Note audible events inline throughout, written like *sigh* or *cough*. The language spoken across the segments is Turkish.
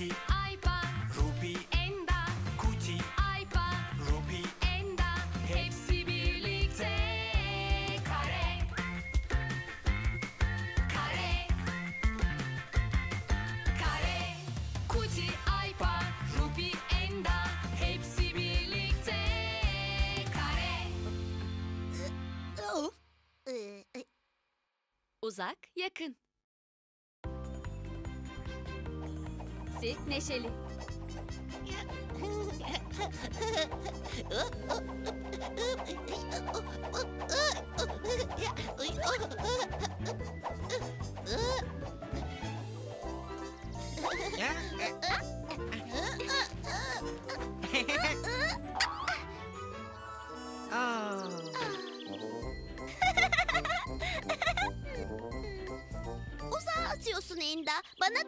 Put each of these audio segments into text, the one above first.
Kuti, Aypa, Ruby, Enda, Kuti, Aypa, Ruby, Enda. Hepsi birlikte. Kare kare kare. Kuti, Aypa, Ruby, Enda. Hepsi birlikte. Kare. Ee, Uzak, yakın. Sirk neşeli. *laughs*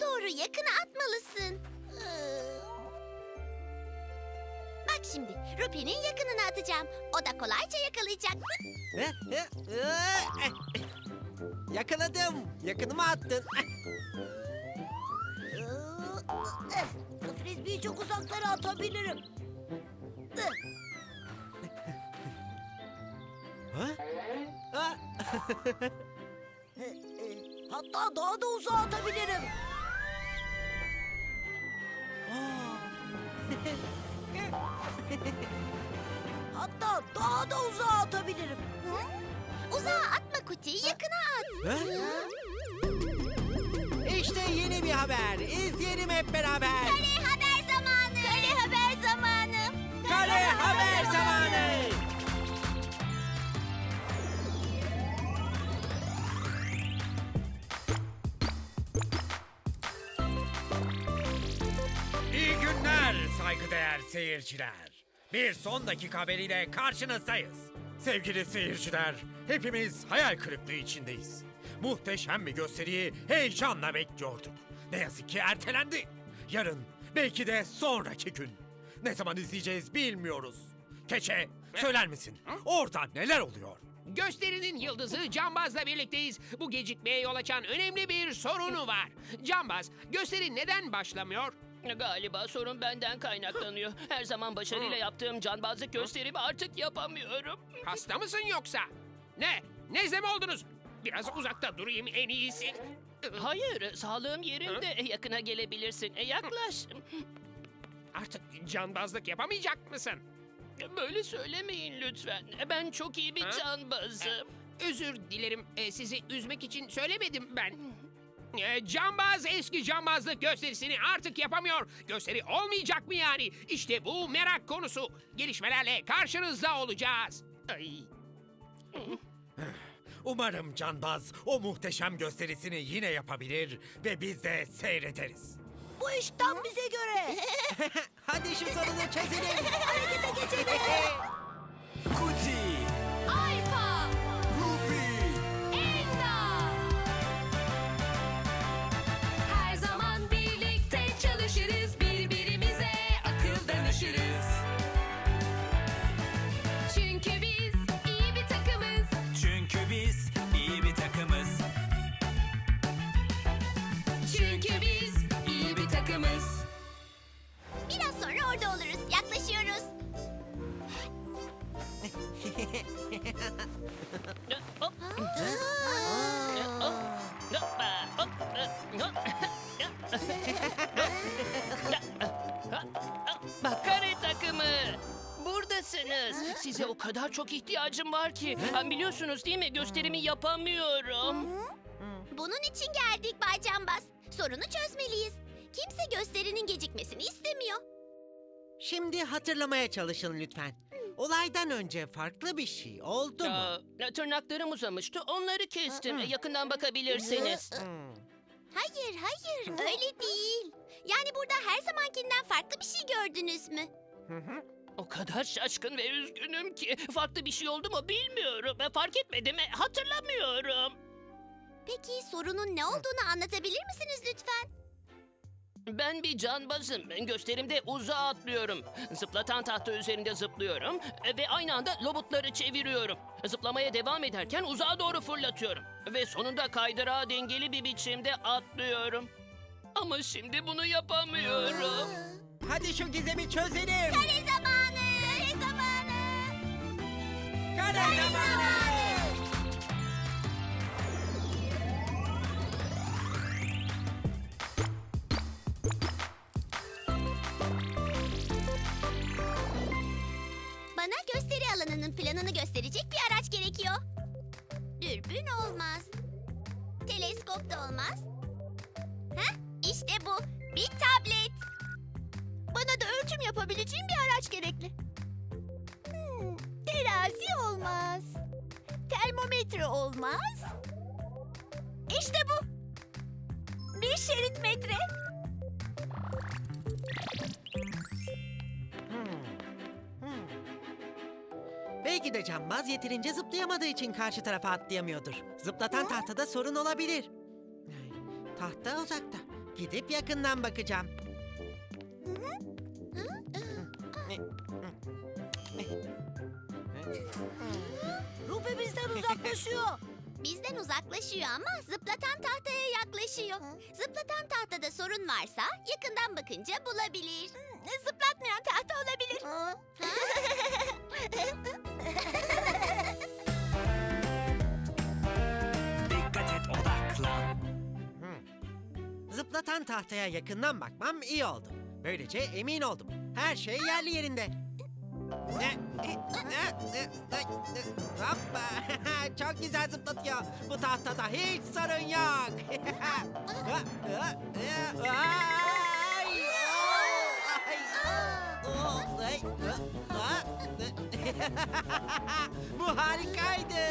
doğru yakına atmalısın. Bak şimdi Rupi'nin yakınına atacağım. O da kolayca yakalayacak. Yakaladım. Yakınıma attın. Frisbee'yi çok uzaklara atabilirim. Ha? Ha? *laughs* Hatta daha da uzağa atabilirim. *laughs* Hatta daha da uzağa atabilirim. Uzağa atma Kuti, yakına at. Ha? İşte yeni bir haber. İzleyelim hep beraber. Kale haber zamanı. Kale haber zamanı. Kale haber zamanı. İyi günler saygıdeğer seyirciler. Bir son dakika haberiyle karşınızdayız. Sevgili seyirciler, hepimiz hayal kırıklığı içindeyiz. Muhteşem bir gösteriyi heyecanla bekliyorduk. Ne yazık ki ertelendi. Yarın, belki de sonraki gün. Ne zaman izleyeceğiz bilmiyoruz. Keçe, söyler misin? Orada neler oluyor? Gösterinin yıldızı Cambaz'la birlikteyiz. Bu gecikmeye yol açan önemli bir sorunu var. Cambaz, gösteri neden başlamıyor? Galiba sorun benden kaynaklanıyor. Her zaman başarıyla yaptığım canbazlık gösterimi artık yapamıyorum. Hasta mısın yoksa? Ne? Nezle mi oldunuz? Biraz uzakta durayım en iyisi. Hayır, sağlığım yerinde. Yakına gelebilirsin. E, Yaklaş. Artık canbazlık yapamayacak mısın? Böyle söylemeyin lütfen. Ben çok iyi bir Ha? canbazım. Özür dilerim, e, sizi üzmek için söylemedim ben. E, cambaz eski cambazlık gösterisini artık yapamıyor. Gösteri olmayacak mı yani? İşte bu merak konusu. Gelişmelerle karşınızda olacağız. Ay. Umarım Canbaz o muhteşem gösterisini yine yapabilir ve biz de seyrederiz. Bu iş tam bize göre. *laughs* Hadi şu sorunu çözelim. Harekete geçelim. *laughs* Buradasınız. Size o kadar çok ihtiyacım var ki. Ha, biliyorsunuz değil mi? Gösterimi yapamıyorum. Bunun için geldik Bay Cambaz. Sorunu çözmeliyiz. Kimse gösterinin gecikmesini istemiyor. Şimdi hatırlamaya çalışın lütfen. Olaydan önce farklı bir şey oldu mu? Aa, tırnaklarım uzamıştı. Onları kestim. Yakından bakabilirsiniz. Hmm. Hayır, hayır. Öyle değil. Yani burada her zamankinden farklı bir şey gördünüz mü? O kadar şaşkın ve üzgünüm ki farklı bir şey oldu mu bilmiyorum. Fark etmedim. Hatırlamıyorum. Peki sorunun ne olduğunu anlatabilir misiniz lütfen? Ben bir canbazım. Gösterimde uzağa atlıyorum. Zıplatan tahta üzerinde zıplıyorum ve aynı anda lobutları çeviriyorum. Zıplamaya devam ederken uzağa doğru fırlatıyorum. Ve sonunda kaydırağa dengeli bir biçimde atlıyorum. Ama şimdi bunu yapamıyorum. Hadi şu gizemi çözelim. Kare Bana gösteri alanının planını gösterecek bir araç gerekiyor. Dürbün olmaz. Teleskop da olmaz. Heh, işte bu. Bir tablet. Bana da ölçüm yapabileceğim bir araç gerekli. Hmm, terazi olmaz. Termometre olmaz. İşte bu. Bir şerit metre. Belki de cambaz yeterince zıplayamadığı için karşı tarafa atlayamıyordur. Zıplatan tahtada sorun olabilir. Tahta uzakta. Gidip yakından bakacağım. Rupi bizden uzaklaşıyor. *laughs* bizden uzaklaşıyor ama zıplatan tahtaya yaklaşıyor. Zıplatan tahtada sorun varsa yakından bakınca bulabilir. Zıplatmayan tahta olabilir. *laughs* Dikkat et odaklan. Zıplatan tahtaya yakından bakmam iyi oldu. Böylece emin oldum. Her şey yerli yerinde. Hoppa! *laughs* Çok güzel zıplatıyor. Bu tahtada hiç sorun yok. *laughs* Bu harikaydı.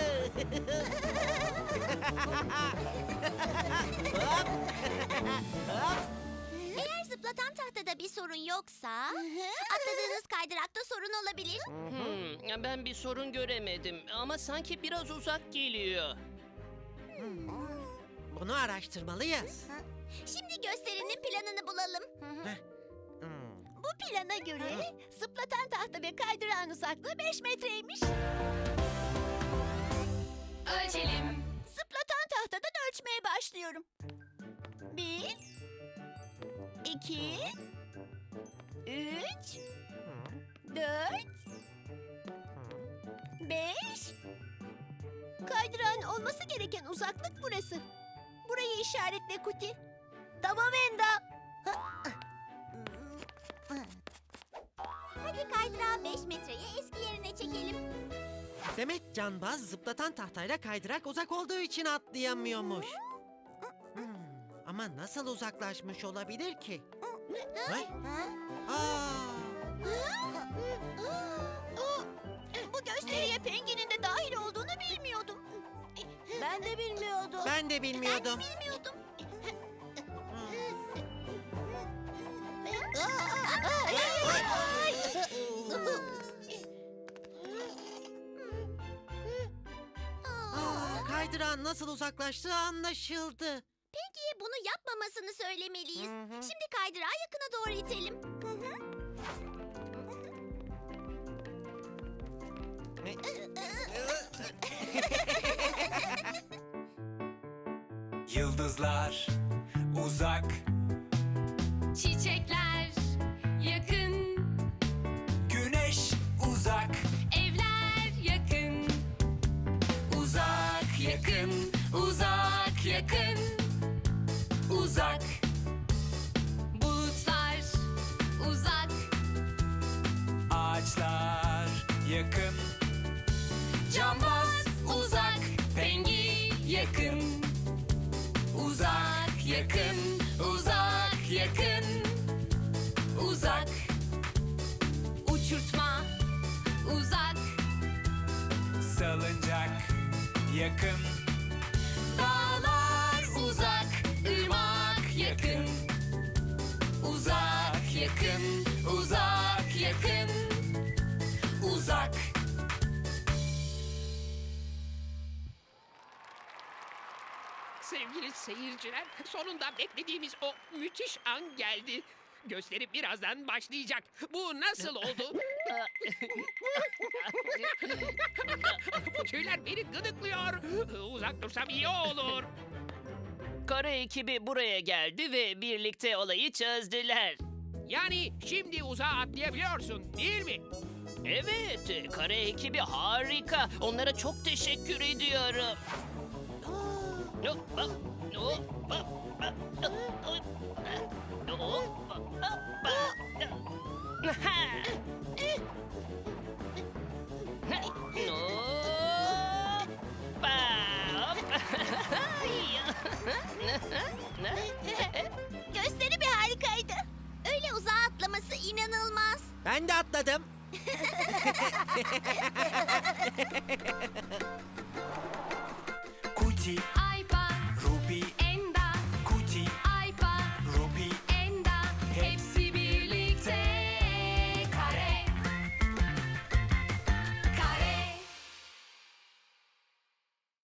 Hop! Eğer zıplatan tahtada bir sorun yoksa atladığınız kaydırakta sorun olabilir. Hmm, ben bir sorun göremedim ama sanki biraz uzak geliyor. Bunu araştırmalıyız. Şimdi gösterinin planını bulalım. Hmm. Bu plana göre zıplatan tahta ve kaydırağın uzaklığı 5 metreymiş. Ölçelim. Zıplatan tahtadan ölçmeye başlıyorum. Bir, iki, üç, dört, beş. Kaydırağın olması gereken uzaklık burası. Burayı işaretle Kuti. Tamam Enda. Hadi kaydırağı 5 metreye eski yerine çekelim. Demek canbaz zıplatan tahtayla kaydırak uzak olduğu için atlayamıyormuş. Hmm, Ama nasıl uzaklaşmış olabilir ki? Ay, Aa, Bu gösteriye penginin de dahil olduğunu bilmiyordum. Ben de bilmiyordum. ben de bilmiyordum. bilmiyordum. Aa, kaydırağın nasıl uzaklaştığı anlaşıldı. Peki bunu yapmamasını söylemeliyiz. Şimdi kaydırağı yakına doğru itelim. Yıldızlar uzak. Çiçekler yakın. Güneş uzak. Evler yakın. Uzak yakın. Yakın. Uzak yakın. Uzak. Uçurtma uzak. salıncak yakın. Dağlar uzak, ırmak yakın. Uzak yakın, uzak yakın. Evet seyirciler, sonunda beklediğimiz o müthiş an geldi. Gösteri birazdan başlayacak. Bu nasıl oldu? *laughs* *laughs* Bu tüyler beni gıdıklıyor. Uzak dursam iyi olur. Kara ekibi buraya geldi ve birlikte olayı çözdüler. Yani şimdi uzağa atlayabiliyorsun değil mi? Evet, kara ekibi harika. Onlara çok teşekkür ediyorum. Yok. Gösteri bir harikaydı. Öyle uzağa atlaması inanılmaz. Ben de atladım. *laughs* *laughs* Kuti happy